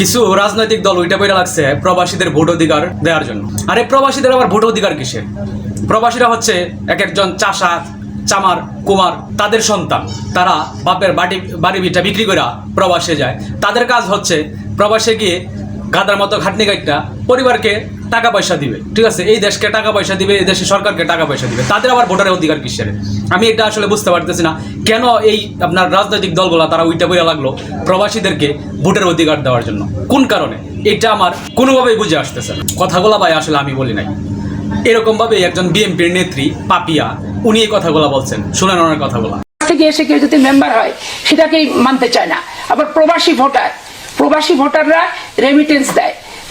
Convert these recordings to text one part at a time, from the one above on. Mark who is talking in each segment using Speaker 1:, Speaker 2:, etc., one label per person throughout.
Speaker 1: কিছু রাজনৈতিক দল ওইটা বইটা লাগছে প্রবাসীদের ভোট অধিকার দেওয়ার জন্য। আরে প্রবাসীদের আবার ভোট অধিকার কিসের? প্রবাসীরা হচ্ছে এক একজন চাষা, চামার, কুমার, তাদের সন্তান। তারা বাপের বাটি, বাড়ি বিটা বিক্রি করে প্রবাসে যায়। তাদের কাজ হচ্ছে প্রবাসে গিয়ে গাদার মতো ঘাটনি গাইটা পরিবারকে টাকা পয়সা দিবে। ঠিক আছে? এই দেশকে টাকা পয়সা দিবে, এই দেশের সরকারকে টাকা পয়সা দিবে। তাদের আবার ভোটারের অধিকার কিসের? আমি এটা আসলে বুঝতে পারতেছি না। কেন এই আপনার রাজনৈতিক দলগুলা তারা ওইটা বইয়া লাগল প্রবাসীদেরকে ভোটের অধিকার দেওয়ার জন্য? কোন কারণে? এটা আমার কোনোভাবেই বুঝে আসতেছে না। কথাগুলা ভাই আসলে আমি বলি নাই। এরকম ভাবে একজন বিএনপির নেত্রী, পাপিয়া, উনি এই কথাগুলা বলছেন। শুনেন ওনার কথাগুলা।
Speaker 2: থেকে এসে কেউ যদি মেম্বার হয়, সেটাকেই মানতে চায় না। আবার প্রবাসী ভোটার, প্রবাসী ভোটাররা রেমিটেন্স দেয়।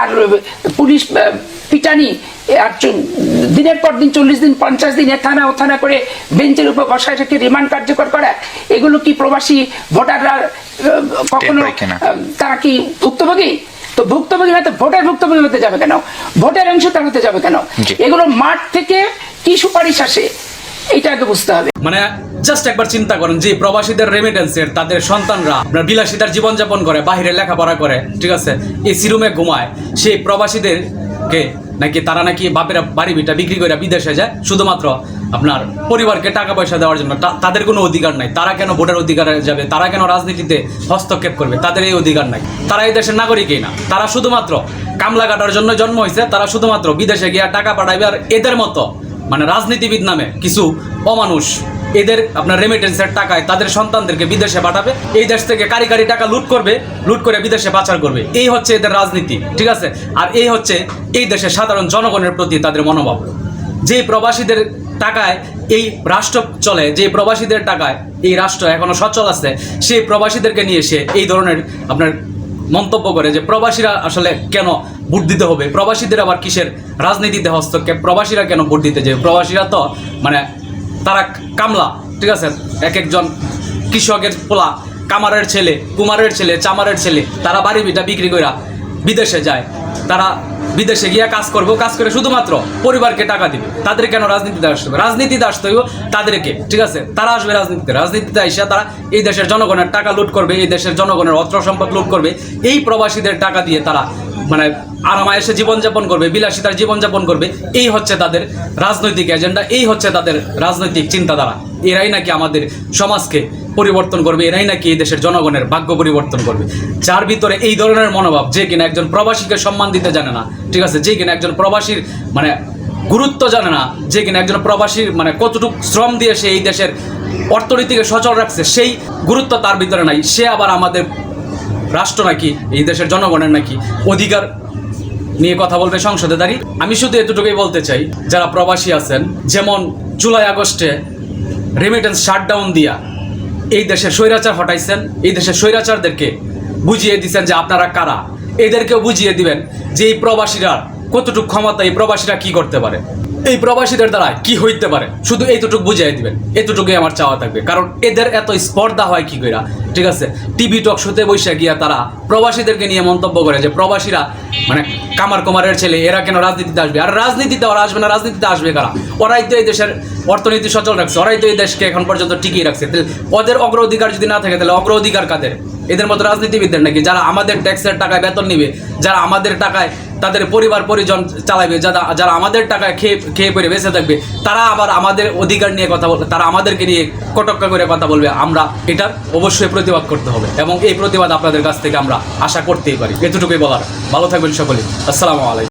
Speaker 2: আর পুলিশ পিটানি আর দিনের পর দিন চল্লিশ দিন পঞ্চাশ দিন থানা ও থানা করে বেঞ্চের উপর বসায় রেখে রিমান্ড কার্যকর করা এগুলো কি প্রবাসী ভোটাররা কখনো? তারা কি ভুক্তভোগী? তো ভুক্তভোগী হতে ভোটার ভুক্তভোগী হতে যাবে কেন? ভোটার অংশ অংশীদার হতে যাবে কেন? এগুলো মাঠ থেকে কি সুপারিশ আসে? বুঝতে হবে।
Speaker 1: মানে জাস্ট একবার চিন্তা করেন, যে প্রবাসীদের রেমিটেন্সের তাদের সন্তানরা আপনার বিলাসিতার জীবনযাপন করে বাইরে লেখাপড়া করে, ঠিক আছে? এসি রুমে ঘুমায়, সেই নাকি তারা নাকি বাপের বাড়ি বিটা বিক্রি করে বিদেশে যায়, শুধুমাত্র আপনার পরিবারকে টাকা পয়সা দেওয়ার জন্য। তাদের কোনো অধিকার নাই। তারা কেন ভোটের অধিকারে যাবে? তারা কেন রাজনীতিতে হস্তক্ষেপ করবে? তাদের এই অধিকার নাই। তারা এই দেশের নাগরিকই না। তারা শুধুমাত্র কামলা কাটার জন্য জন্ম হয়েছে তারা শুধুমাত্র বিদেশে গিয়ে টাকা পাঠাইবে, আর এদের মতো মানে রাজনীতিবিদ নামে কিছু অমানুষ এদের আপনার রেমিটেন্সের টাকায় তাদের সন্তানদেরকে বিদেশে পাঠাবে, এই দেশ থেকে কারি কারি টাকা লুট করবে, লুট করে বিদেশে পাচার করবে। এই হচ্ছে এদের রাজনীতি, ঠিক আছে? আর এই হচ্ছে এই দেশের সাধারণ জনগণের প্রতি তাদের মনোভাব। যে প্রবাসীদের টাকায় এই রাষ্ট্র চলে, যে প্রবাসীদের টাকায় এই রাষ্ট্র এখনও সচল আছে, সেই প্রবাসীদেরকে নিয়ে এসে এই ধরনের আপনার মন্তব্য করে যে প্রবাসীরা আসলে কেন ভোট দিতে হবে? প্রবাসীদের আবার কিসের রাজনীতিতে হস্তক্ষেপ? প্রবাসীরা কেন ভোট দিতে যাবে প্রবাসীরা তো মানে তারা কামলা, ঠিক আছে? এক একজন কৃষকের পোলা, কামারের ছেলে, কুমারের ছেলে, চামারের ছেলে, তারা বাড়ি বিটা বিক্রি করে বিদেশে যায়। তারা বিদেশে গিয়ে কাজ করব, কাজ করে শুধুমাত্র পরিবারকে টাকা দিবে। তাদের কেন রাজনীতিতে আসতে হবে? রাজনীতিতে আসতে হইব তাদেরকে, ঠিক আছে? তারা আসবে রাজনীতিতে। রাজনীতিতে এসে তারা এই দেশের জনগণের টাকা লুট করবে, এই দেশের জনগণের অস্ত্র সম্পদ লুট করবে। এই প্রবাসীদের টাকা দিয়ে তারা মানে আরামায়েসে জীবনযাপন করবে, বিলাসিতার জীবনযাপন করবে, এই হচ্ছে তাদের রাজনৈতিক এজেন্ডা এই হচ্ছে তাদের রাজনৈতিক চিন্তাধারা। এরাই নাকি আমাদের সমাজকে পরিবর্তন করবে, এরাই নাকি এই দেশের জনগণের ভাগ্য পরিবর্তন করবে। যার ভিতরে এই ধরনের মনোভাব, যে কিনা একজন প্রবাসীকে সম্মান দিতে জানে না, ঠিক আছে, যে কিনা একজন প্রবাসীর মানে গুরুত্ব জানে না, যে কিনা একজন প্রবাসীর মানে কতটুকু শ্রম দিয়ে সে এই দেশের অর্থনীতিকে সচল রাখছে, সেই গুরুত্ব তার ভিতরে নাই। সে আবার আমাদের রাষ্ট্র নাকি, এই দেশের জনগণের নাকি অধিকার নিয়ে কথা বলবে সংসদে, দাঁড়িয়ে? আমি শুধু এতটুকুই বলতে চাই, যারা প্রবাসী আছেন, যেমন জুলাই আগস্টে রেমিটেন্স শাটডাউন দিয়া এই দেশের স্বৈরাচার হটাইছেন, এই দেশের স্বৈরাচারদেরকে বুঝিয়ে দিচ্ছেন যে আপনারা কারা? এদেরকেও বুঝিয়ে দিবেন যে এই প্রবাসীরা কতটুকু ক্ষমতা এই প্রবাসীরা কি করতে পারে? এই প্রবাসীদের দ্বারা কি হইতে পারে? শুধু এইটুকু বুঝিয়ে দিবেন, এতটুকুই আমার চাওয়া থাকবে। কারণ এদের এত স্পর্ধা হয় কি কইরা? ঠিক আছে? টিভি টক শোতে বসে গিয়া তারা প্রবাসীদেরকে নিয়ে মন্তব্য করে যে প্রবাসীরা মানে কামার কুমারের ছেলে, এরা কেন রাজনীতিতে আসবে? আর রাজনীতিতে ওরা আসবে না, রাজনীতিতে আসবে কারা? ওরাই তো এই দেশের অর্থনীতি সচল রাখছে, ওরাই তো এই দেশকে এখন পর্যন্ত টিকিয়ে রাখছে। তাহলে ওদের অগ্রাধিকার যদি না থাকে, তাহলে অগ্রাধিকার কাদের? এদের মতো রাজনীতিবিদদের নাকি? যারা আমাদের ট্যাক্সের টাকায় বেতন নিবে, যারা আমাদের টাকায় তাদের পরিবার পরিজন চালাবে, যারা যারা আমাদের টাকায় খেয়ে খেয়ে পরে বেঁচে থাকবে, তারা আবার আমাদের অধিকার নিয়ে কথা বলবে তারা আমাদেরকে নিয়ে কটক্কা করে কথা বলবে। আমরা এটার অবশ্যই প্রতিবাদ করতে হবে এবং এই প্রতিবাদ আপনাদের কাছ থেকে আমরা আশা করতেই পারি। এতটুকুই বলার। ভালো থাকবেন সকলে। আসসালামু আলাইকুম।